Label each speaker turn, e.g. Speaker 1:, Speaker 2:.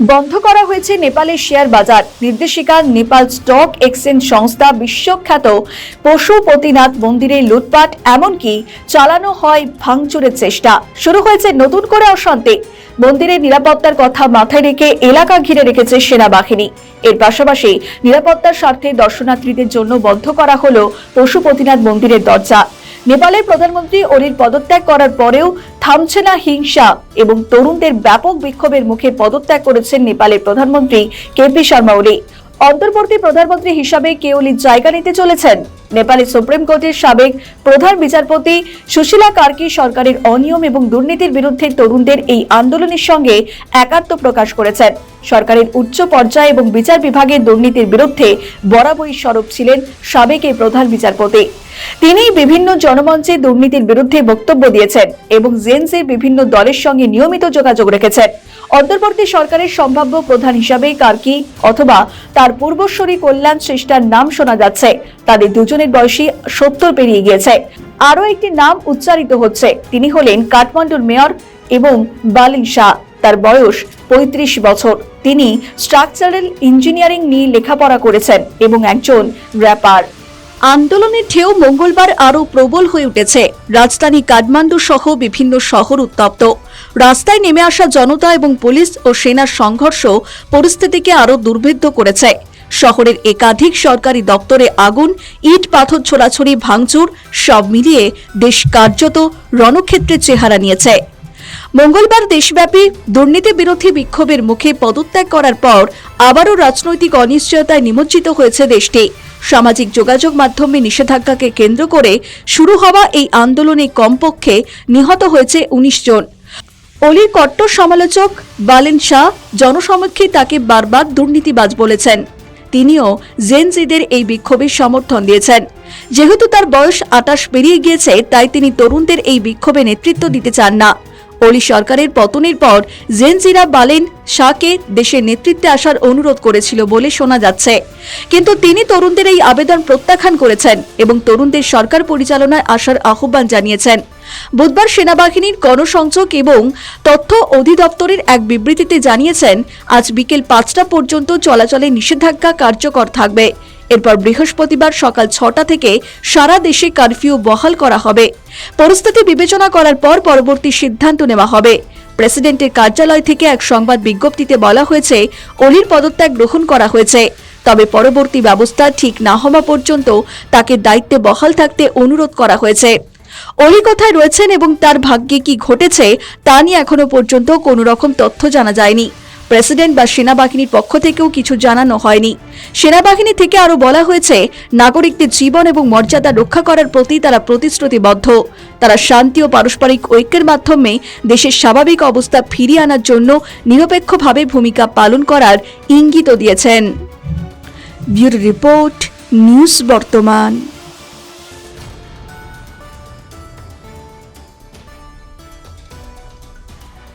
Speaker 1: বন্ধ করা হয়েছে নেপালের শেয়ার বাজার। নির্দেশিকা নেপাল স্টক এক্সচেঞ্জ সংস্থা বিশ্বখ্যাত পশুপতিনাথ মন্দিরে লুটপাট, এমনকি চালানো হয় ভাঙচুরের চেষ্টা। শুরু হয়েছে নতুন করে অশান্তি। মন্দিরের নিরাপত্তার কথা মাথায় রেখে এলাকা ঘিরে রেখেছে সেনাবাহিনী। এর পাশাপাশি নিরাপত্তার স্বার্থে দর্শনার্থীদের জন্য বন্ধ করা হলো পশুপতিনাথ মন্দিরের দরজা। নেপালের প্রধানমন্ত্রী ওলির পদত্যাগ করার পরেও থামছে না হিংসা এবং তরুণদের ব্যাপক বিক্ষোভের মুখে পদত্যাগ করেছেন নেপালের প্রধানমন্ত্রী কেপি শর্মা ওলি। অন্তর্বর্তী প্রধানমন্ত্রী হিসাবে কে ওলি জায়গা নিতে চলেছেন? নেপালের সুপ্রিম কোর্টের সাবেক প্রধান বিচারপতি সুশীলা কার্কি সরকারের অনিয়ম এবং দুর্নীতির বিরুদ্ধে তরুণদের এই আন্দোলনের সঙ্গে একাত্ম প্রকাশ করেছেন। সরকারের উচ্চ পর্যায়ে এবং বিচার বিভাগের দুর্নীতির বিরুদ্ধে বরাবরই সরব ছিলেন সাবেক এই প্রধান বিচারপতি। তিনি বিভিন্ন জনমঞ্চে দুর্নীতির বিরুদ্ধে বক্তব্য দিয়েছেন এবং জেন্সের বিভিন্ন দলের সঙ্গে নিয়মিত যোগাযোগ রেখেছেন। অন্তর্বর্তী সরকারের সম্ভাব্য প্রধান হিসাবে কার্কি অথবা তার পূর্বশ্বরী কল্যাণ শ্রেষ্ঠার নাম শোনা যাচ্ছে। তাদের দুজনের বয়সী সত্তর পেরিয়ে গিয়েছে। আরও একটি নাম উচ্চারিত হচ্ছে। তিনি হলেন কাঠমান্ডুর মেয়র এবং বালিন শাহ। তার বয়স পঁয়ত্রিশ বছর। তিনি স্ট্রাকচারাল ইঞ্জিনিয়ারিং নিয়ে লেখাপড়া করেছেন এবং একজন র্যাপার আন্দোলনের ঢেউ মঙ্গলবার আরও প্রবল হয়ে উঠেছে। রাজধানী কাঠমান্ডু সহ বিভিন্ন শহর উত্তপ্ত। রাস্তায় নেমে আসা জনতা এবং পুলিশ ও সেনার সংঘর্ষ পরিস্থিতিকে আরও দুর্ভেদ্য করেছে। শহরের একাধিক সরকারি দপ্তরে আগুন, ইট, পাথর, ছোড়াছড়ি, ভাঙচুর সব মিলিয়ে দেশ কার্যত রণক্ষেত্রের চেহারা নিয়েছে। মঙ্গলবার দেশব্যাপী দুর্নীতি বিরোধী বিক্ষোভের মুখে পদত্যাগ করার পর আবারও রাজনৈতিক অনিশ্চয়তায় নিমজ্জিত হয়েছে দেশটি। সামাজিক যোগাযোগ মাধ্যমে নিষেধাজ্ঞাকে কেন্দ্র করে শুরু হওয়া এই আন্দোলনে কমপক্ষে নিহত হয়েছে উনিশ জন। অলির কট্টর সমালোচক বালেন শাহ জনসমক্ষে তাকে বারবার দুর্নীতিবাজ বলেছেন। তিনিও জেনজিদের এই বিক্ষোভের সমর্থন দিয়েছেন। যেহেতু তার বয়স আটাশ পেরিয়ে গিয়েছে, তাই তিনি তরুণদের এই বিক্ষোভে নেতৃত্ব দিতে চান না। অলি সরকারের পতনের পর জেনজিরা বালেন শাহকে দেশের নেতৃত্বে আসার অনুরোধ করেছিল বলে শোনা যাচ্ছে। কিন্তু তিনি তরুণদের এই আবেদন প্রত্যাখ্যান করেছেন এবং তরুণদের সরকার পরিচালনায় আসার আহ্বান জানিয়েছেন। বুধবার সেনাবাহিনীর গণসংযোগ এবং তথ্য অধিদপ্তরের এক বিবৃতিতে জানিয়েছেন, আজ বিকেল পাঁচটা পর্যন্ত চলাচলে নিষেধাজ্ঞা কার্যকর থাকবে। এরপর বৃহস্পতিবার সকাল ছটা থেকে সারা দেশে কারফিউ বহাল করা হবে। পরিস্থিতি বিবেচনা করার পর পরবর্তী সিদ্ধান্ত নেওয়া হবে। প্রেসিডেন্টের কার্যালয় থেকে এক সংবাদ বিজ্ঞপ্তিতে বলা হয়েছে, অলির পদত্যাগ গ্রহণ করা হয়েছে। তবে পরবর্তী ব্যবস্থা ঠিক না হওয়া পর্যন্ত তাকে দায়িত্বে বহাল থাকতে অনুরোধ করা হয়েছে। অলি কোথায় রয়েছেন এবং তার ভাগ্যে কি ঘটেছে, তা নিয়ে এখনও পর্যন্ত কোনো রকম তথ্য জানা যায়নি। প্রেসিডেন্ট বা সেনাবাহিনীর পক্ষ থেকেও কিছু জানানো হয়নি। সেনাবাহিনী থেকে আরও বলা হয়েছে, নাগরিকদের জীবন এবং মর্যাদা রক্ষা করার প্রতি তারা প্রতিশ্রুতিবদ্ধ। তারা শান্তি ও পারস্পরিক ঐক্যের মাধ্যমে দেশের স্বাভাবিক অবস্থা ফিরিয়ে আনার জন্য নিরপেক্ষভাবে ভূমিকা পালন করার ইঙ্গিতও দিয়েছেন। রিপোর্ট, নিউজ বর্তমান।